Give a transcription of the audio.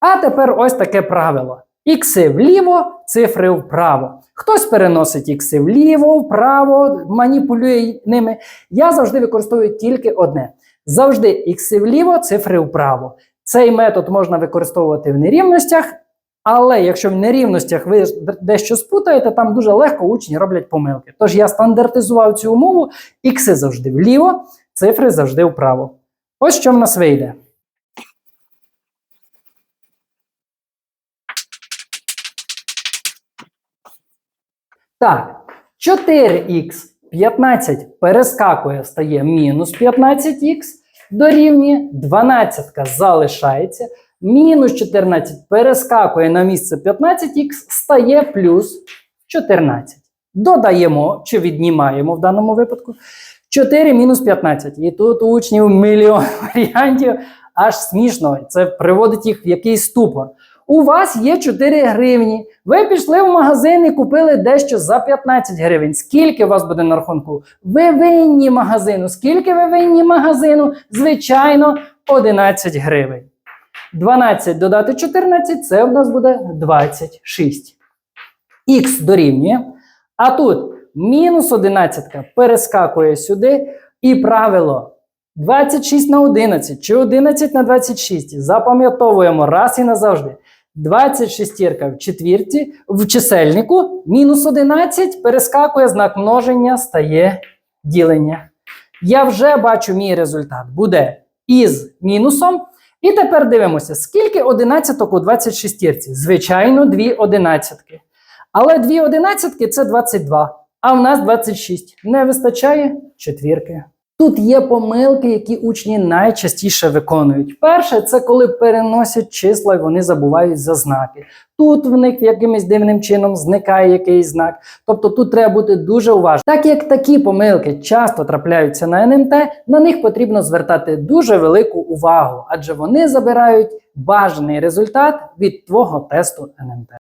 А тепер ось таке правило. Ікси вліво, цифри вправо. Хтось переносить ікси вліво, вправо, маніпулює ними. Я завжди використовую тільки одне. Завжди ікси вліво, цифри вправо. Цей метод можна використовувати в нерівностях, але якщо в нерівностях ви дещо спутаєте, там дуже легко учні роблять помилки. Тож я стандартизував цю умову, ікси завжди вліво, цифри завжди вправо. Ось що в нас вийде. Так, 4х 15 перескакує, стає мінус 15х, дорівнює 12 залишається. Мінус 14 перескакує на місце 15х, стає плюс 14. Додаємо чи віднімаємо в даному випадку 4 мінус 15. І тут у учнів мільйон варіантів, аж смішно. Це приводить їх в якийсь ступор. У вас є 4 гривні. Ви пішли в магазин і купили дещо за 15 гривень. Скільки у вас буде на рахунку? Ви винні магазину. Скільки ви винні магазину? Звичайно, 11 гривень. 12 додати 14 це у нас буде 26. Х дорівнює. А тут мінус 11 перескакує сюди. І правило 26 на 11 чи 11 на 26. Запам'ятовуємо раз і назавжди. 26 в четвірці в чисельнику, мінус 11 перескакує знак множення, стає ділення. Я вже бачу мій результат. Буде із мінусом. І тепер дивимося, скільки одинадцяток у 26. Звичайно, дві одинадцятки. Але дві одинадцятки це 22, а в нас 26. Не вистачає четвірки. Тут є помилки, які учні найчастіше виконують. Перше, це коли переносять числа і вони забувають за знаки. Тут в них якимось дивним чином зникає якийсь знак. Тобто тут треба бути дуже уважним. Так як такі помилки часто трапляються на НМТ, на них потрібно звертати дуже велику увагу, адже вони забирають бажаний результат від твого тесту НМТ.